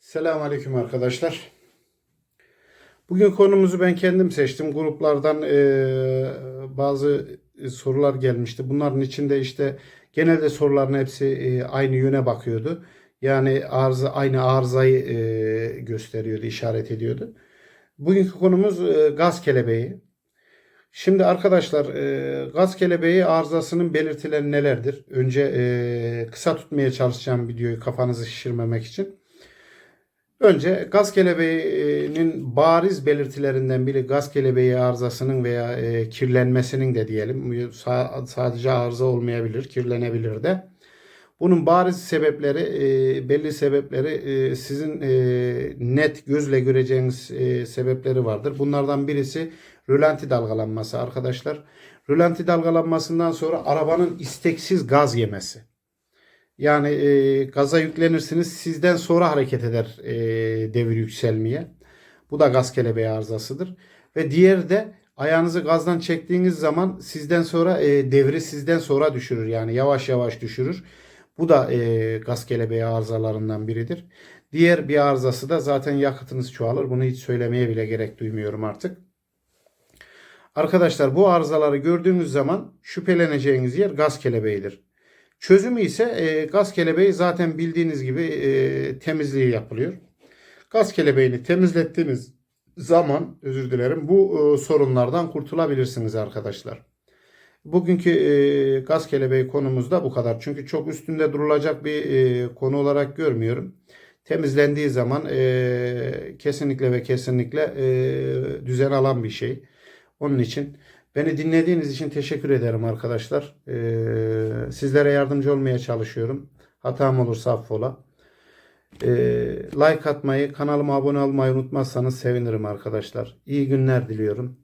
Selamünaleyküm arkadaşlar. Bugün konumuzu ben kendim seçtim. Gruplardan eee, bazı sorular gelmişti. Bunların içinde işte genelde soruların hepsi eee, aynı yöne bakıyordu. Yani arıza aynı arızayı eee, gösteriyordu, işaret ediyordu. Bugünkü konumuz eee, gaz kelebeği. Şimdi arkadaşlar eee, gaz kelebeği arızasının belirtileri nelerdir? Önce eee, kısa tutmaya çalışacağım videoyu kafanızı şişirmemek için. Önce gaz kelebeğinin bariz belirtilerinden biri gaz kelebeği arızasının veya e, kirlenmesinin de diyelim. Sa- sadece arıza olmayabilir, kirlenebilir de. Bunun bariz sebepleri, e, belli sebepleri e, sizin net gözle göreceğiniz sebepleri vardır. Bunlardan birisi rölanti dalgalanması arkadaşlar. Rölanti dalgalanmasından sonra arabanın isteksiz gaz yemesi. Yani e, gaza yüklenirsiniz sizden sonra hareket eder e, devir yükselmeye. Bu da gaz kelebeği arızasıdır. Ve diğeri de ayağınızı gazdan çektiğiniz zaman sizden sonra e, devri sizden sonra düşürür. Yani yavaş yavaş düşürür. Bu da e, gaz kelebeği arızalarından biridir. Diğer bir arızası da zaten yakıtınız çoğalır. Bunu hiç söylemeye bile gerek duymuyorum artık. Arkadaşlar bu arızaları gördüğünüz zaman şüpheleneceğiniz yer gaz kelebeğidir. Çözümü ise e, gaz kelebeği zaten bildiğiniz gibi e, temizliği yapılıyor. Gaz kelebeğini temizlettiğiniz zaman özür dilerim bu e, sorunlardan kurtulabilirsiniz arkadaşlar. Bugünkü e, gaz kelebeği konumuz da bu kadar. Çünkü çok üstünde durulacak bir e, konu olarak görmüyorum. Temizlendiği zaman e, kesinlikle ve kesinlikle e, düzen alan bir şey. Onun için beni dinlediğiniz için teşekkür ederim arkadaşlar. Ee, sizlere yardımcı olmaya çalışıyorum. Hatam olursa affola. Ee, like atmayı, kanalıma abone olmayı unutmazsanız sevinirim arkadaşlar. İyi günler diliyorum.